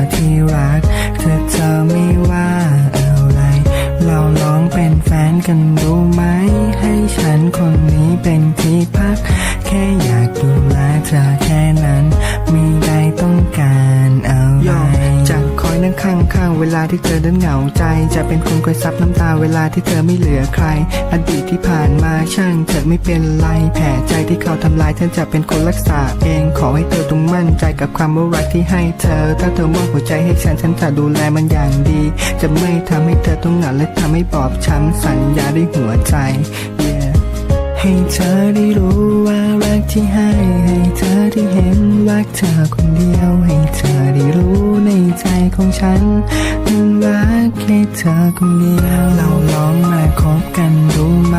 เธอที่รักถ้าเธอไม่ว่าอะไร เราลองเป็นแฟนกันดูไหม ให้ฉันคนนี้เป็นที่พัก แค่อยากดูแลเธอแค่นั้น คอยนั่งข้างๆเวลาที่เธอเดินเหงาใจ จะเป็นคนคอยซับน้ำตาเวลาที่เธอไม่เหลือใคร อดีตที่ผ่านมาช่างเธอไม่เป็นไรแผลใจที่เขาทำลายฉันจะเป็นคนรักษาเอง ขอให้เธอต้องมั่นใจกับความรักที่ให้เธอ ถ้าเธอมอบหัวใจให้ฉันฉันจะดูแลมันอย่างดี จะไม่ทำให้เธอต้องเหงาและทำให้บอบช้ำสัญญาด้วยหัวใจ yeah ให้เธอได้รู้ว่ารักที่ให้ ให้เธอได้เห็นรักเธอคนเดียว ให้เธอได้รู้ ในใจของฉันนั้นรักแค่เธอคนเดียวเราลองมาคบกันดูไหม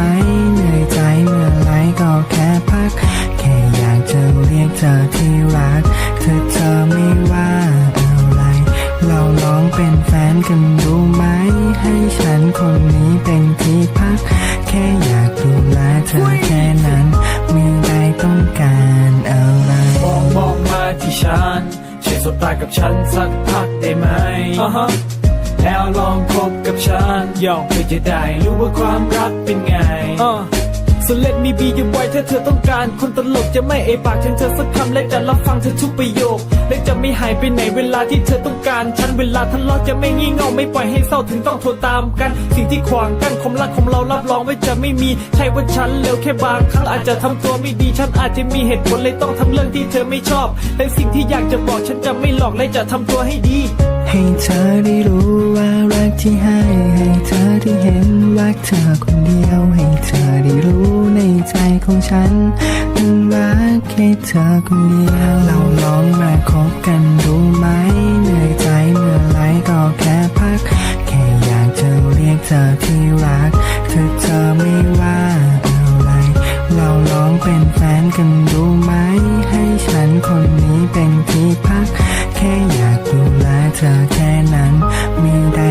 เหนื่อยใจเมื่อไรก็แค่พัก แค่อยากจะเรียกเธอที่รัก เธอเธอไม่ว่าอะไร เราลองเป็นแฟนกันดูไหม ให้ฉันคนนี้เป็นที่พัก แค่อยากดูแลเธอ ช่วยสบตากับฉันสักพักได้ไหมอ่าฮะแล้วลองคบกับฉันยอมเพื่อจะได้รู้ว่าความรักเป็นไงอ่า so let me be your boy ถ้าเธอต้องการคนตลกจะไม่เอปากถึงเธอสักคำและจะรับฟังเธอทุกประโยค และจะไม่หายไปไหนเวลาที่เธอต้องการ ฉันเวลาทะเลาะจะไม่งี่เง่าไม่ปล่อยให้เศร้าถึงต้องโทรตามกัน สิ่งที่ขวางกั้นความรักของเรารับรองว่าจะไม่มีใช่ว่าฉันเร็วแค่บางครั้งอาจจะทำตัวไม่ดีฉันอาจจะมีเหตุผลเลยต้องทำเรื่องที่เธอไม่ชอบแต่สิ่งที่อยากจะบอกฉันจะไม่หลอกและจะทำตัวให้ดี ให้เธอได้รู้ว่ารักที่ให้ ให้เธอได้เห็นรักเธอคนเดียวให้เธอได้รู้ ของฉันนั้นรักแค่เธอคนเดียว เราลองมาคบกันดูไหมเหนื่อยใจเมื่อไรก็แค่พัก แค่อยากจะเรียกเธอที่รัก เธอเธอไม่ว่าอะไร เราลองเป็นแฟนกันดูไหม ให้ฉันคนนี้เป็นที่พัก แค่อยากดูแลเธอแค่นั้นมีใดต้องกา